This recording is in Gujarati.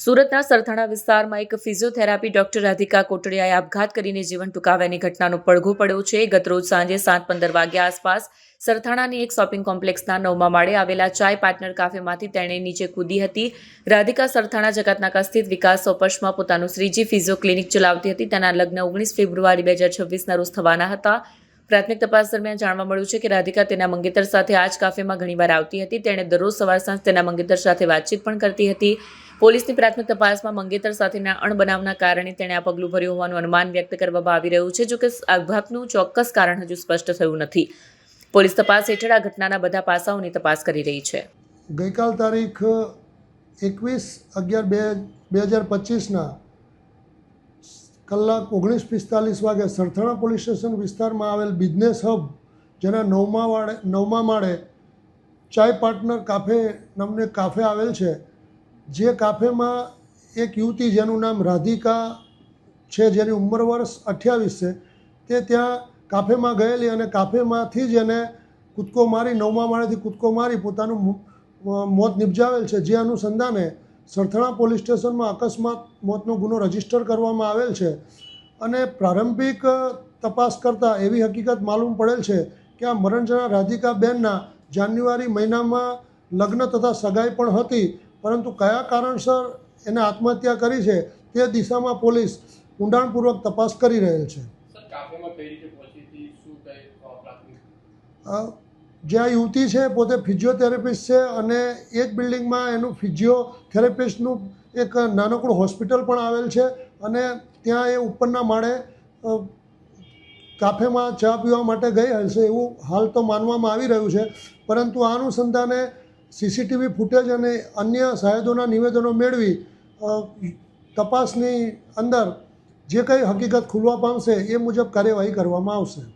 સુરતના સરથાણા વિસ્તારમાં એક ફિઝિયોથેરાપી ડોક્ટર રાધિકા કોટડિયાએ આપઘાત કરીને જીવન ટૂંકાવ્યાની ઘટનાનો પડઘો પડ્યો છે. ગતરોજ સાંજે સાત પંદર વાગ્યા આસપાસ સરથાણાની એક શોપિંગ કોમ્પ્લેક્સના નવમા માળે આવેલા ચાય પાર્ટનર કાફેમાંથી તેણે નીચે કૂદી હતી. રાધિકા સરથાણા જગતનાકા સ્થિત વિકાસ સોપર્સમાં પોતાનું શ્રીજી ફિઝિયો ક્લિનિક ચલાવતી હતી. તેના લગ્ન ઓગણીસ ફેબ્રુઆરી બે હજાર છવ્વીસના રોજ થવાના હતા. પ્રાથમિક તપાસ દરમિયાન જાણવા મળ્યું છે કે રાધિકા તેના મંગેતર સાથે આ જ કાફેમાં ઘણીવાર આવતી હતી. તેણે દરરોજ સવાર સાંજ તેના મંગેતર સાથે વાતચીત પણ કરતી હતી. પોલીસની પ્રાથમિક તપાસમાં મંગેતર સાથેના અણબનાવના કારણે તેણે આ પગલું ભર્યું હોવાનું અનુમાન વ્યક્ત કરવામાં આવી રહ્યું છે જોકે આપઘાતનું ચોક્કસ કારણ હજુ સ્પષ્ટ થયું નથી. પોલીસ તપાસ હેઠળ આ ઘટનાના બધા પાસાઓની તપાસ કરી રહી છે. ગઈકાલ તારીખ એકવીસ અગિયાર બે બે હજાર પચીસના કલાક ઓગણીસ પિસ્તાલીસ વાગે સરથાણા પોલીસ સ્ટેશન વિસ્તારમાં આવેલ બિઝનેસ હબ, જેના નવમા વાળે નવમા માળે ચાય પાર્ટનર કાફે નામને કાફે આવેલ છે જે કાફેમાં એક યુવતી જેનું નામ રાધિકા છે, જેની ઉંમર વર્ષ અઠ્યાવીસ છે, તે ત્યાં કાફેમાં ગયેલી અને કાફેમાંથી જ એને કૂદકો મારી, નવમા માળેથી કૂદકો મારી પોતાનું મોત નિપજાવેલ છે. જે અનુસંધાને સરથાણા પોલીસ સ્ટેશનમાં અકસ્માત મોતનો ગુનો રજિસ્ટર કરવામાં આવેલ છે અને પ્રારંભિક તપાસ કરતાં એવી હકીકત માલુમ પડેલ છે કે આ મરણ જનાર રાધિકાબેનના જાન્યુઆરી મહિનામાં લગ્ન તથા સગાઈ પણ હતી. પરંતુ કયા કારણસર એને આત્મહત્યા કરી છે તે દિશામાં પોલીસ ઊંડાણપૂર્વક તપાસ કરી રહેલ છે. સર કાફેમાં કઈ રીતે પહોંચી હતી? શું કઈ અ, પ્રાથમિક? અ, જે આ યુવતી છે પોતે ફિઝિયોથેરાપિસ્ટ છે અને એક બિલ્ડિંગમાં એનું ફિઝિયોથેરાપિસ્ટનું એક નાનકડું હોસ્પિટલ પણ આવેલ છે અને ત્યાં એ ઉપરના માળે કાફેમાં ચા પીવા માટે ગઈ હશે એવું હાલ તો માનવામાં આવી રહ્યું છે. પરંતુ આ અનુસંધાને સીસીટીવી ફૂટેજ અને અન્ય સાહેદોના નિવેદનો મેળવી તપાસની અંદર જે કંઈ હકીકત ખુલવા પામશે એ મુજબ કાર્યવાહી કરવામાં આવશે.